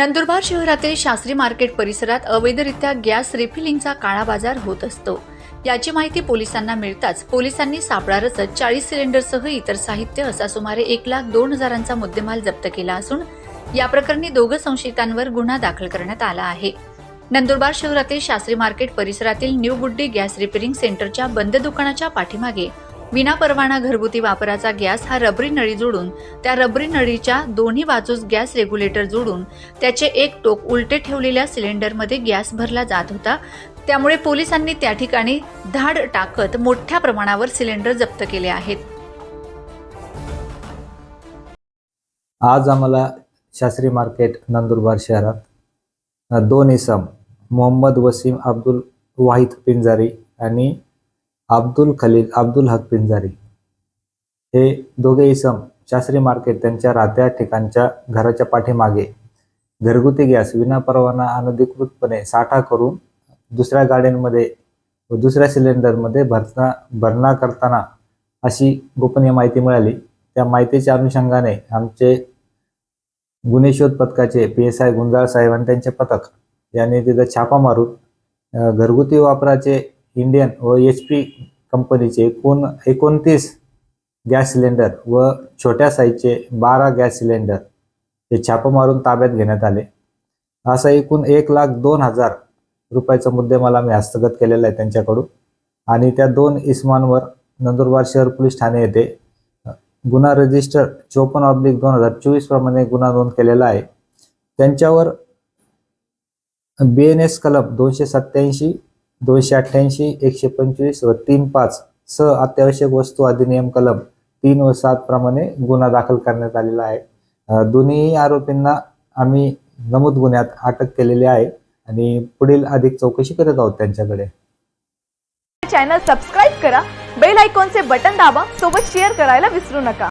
नंदुरबार शहरातील शास्त्री मार्केट परिसरात अवैधरित्या गॅस रिफिलिंगचा काळा बाजार होत असतो. याची माहिती पोलिसांना मिळताच पोलिसांनी सापळा रचत चाळीस सिलेंडरसह इतर साहित्य असा सुमारे एक लाख दोन हजारांचा मुद्देमाल जप्त केला असून या प्रकरणी दोघं संशयितांवर गुन्हा दाखल करण्यात आला आहे. नंदुरबार शहरातील शास्त्री मार्केट परिसरातील न्यू गुड्डी गॅस रिपेरिंग सेंटरच्या बंद दुकानाच्या पाठीमागे विनापरवाना घरगुती वापराचा गॅस हा रबरी नळी जोडून त्या रबरी नळीच्या दोन्ही बाजूस गॅस रेग्युलेटर जोडून त्याचे एक टोक उलटे ठेवलेल्या सिलेंडरमध्ये गॅस भरला जात होता. त्यामुळे पोलिसांनी त्या ठिकाणी धाड टाकत मोठ्या प्रमाणावर सिलेंडर जप्त केले आहेत. आज आम्हाला शास्त्री मार्केट नंदुरबार शहरात दोन इसम मोहम्मद वसीम अब्दुल वाहिद पिंजारी आणि अब्दुल खलील अब्दुल हक पिंजारी. हे दोघे इसम शास्त्री मार्केट त्यांच्या राहत्या ठिकाणच्या घराच्या पाठीमागे. घरगुती गॅस विनापरवाना अनधिकृतपणे साठा करून दुसऱ्या गाड्यांमध्ये व दुसऱ्या सिलेंडरमध्ये भरता भरणा करताना अशी गोपनीय माहिती मिळाली. त्या माहितीच्या अनुषंगाने आमचे गुन्हे शोध पथकाचे पी एस आय गुंजाळ साहेब आणि त्यांचे पथक यांनी तिथं छापा मारून घरगुती वापराचे इंडियन व एच पी कंपनीचे एकूण एकोणतीस गॅस सिलेंडर व छोट्या साईजचे बारा गॅस सिलेंडर हे छापा मारून ताब्यात घेण्यात आले. असा एकूण एक लाख दोन हजार रुपयाचा मुद्देमाला मी हस्तगत केलेला आहे त्यांच्याकडून. आणि त्या दोन इसमांवर नंदुरबार शहर पोलीस ठाणे येथे गुन्हा रजिस्टर चोपन्न ऑब्लिक दोन हजार चोवीस प्रमाणे गुन्हा नोंद केलेला आहे. त्यांच्यावर बी एन एस कलम दोनशे सत्याऐंशी दोनशे अठ्ठ्याऐंशी एकशे पंचवीस व तीन पाच स अत्यावश्यक वस्तू अधिनियम कलम तीन व सात प्रमाणे गुन्हा दाखल करण्यात आलेला आहे. दोन्ही आरोपींना आम्ही नमूद गुन्ह्यात अटक केलेली आहे आणि पुढील अधिक चौकशी करत आहोत त्यांच्याकडे. चॅनल सबस्क्राईब करा बेल आयकॉनचे बटन दाबा सोबत शेअर करायला विसरू नका.